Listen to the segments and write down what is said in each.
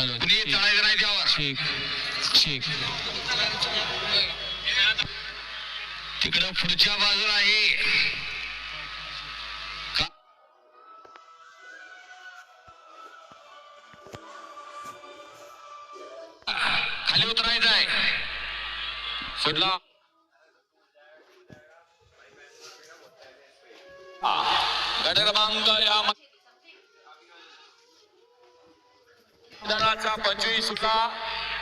चढायचं नाही त्यावर. तिकडं पुढच्या बाजूला आहे. खाली उतरायचं आहे. गट क्रमांक या मैदानाचा पंचवीस सुटला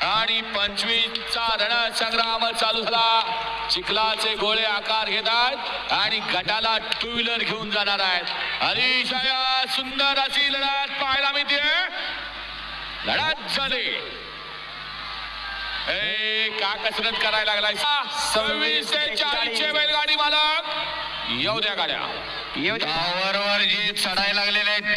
आणि पंचवीसचा रणसंग्राम चालू झाला. चिखलाचे गोळे आकार घेत आहेत आणि गटाला टू व्हीलर घेऊन जाणार आहेत. अतिशय सुंदर अशी लढत पाहायला मिळते. लढत झाली. ए का कसरत करायला लागलाय? सव्वीस ते चाळीसचे बैलगाडी मालक. येऊ द्या गाड्या. टॉवर वर जे चढायला लागलेले आहेत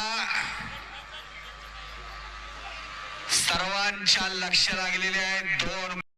सर्वांच्या लक्ष लागलेले आहेत. दोन